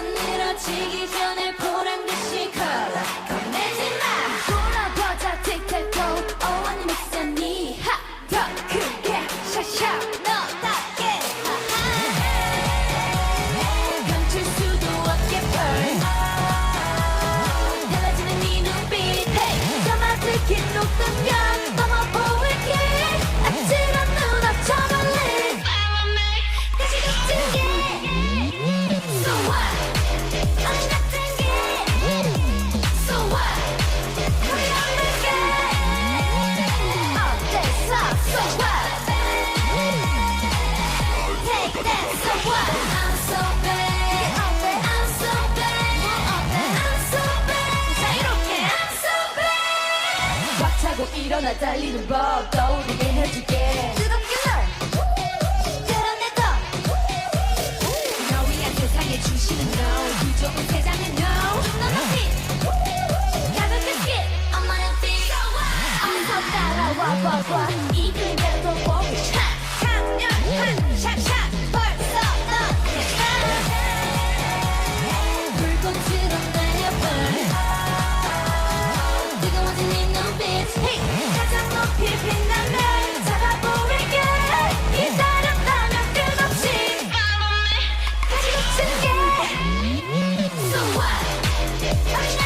난 이뤄지기 전에 일어나 달리는 법 떠오르게 해줄게. 뜨겁게 널. 끌어내줘 너 위한 세상의 중심은 no 부족은 세상은 no 너너빛 away.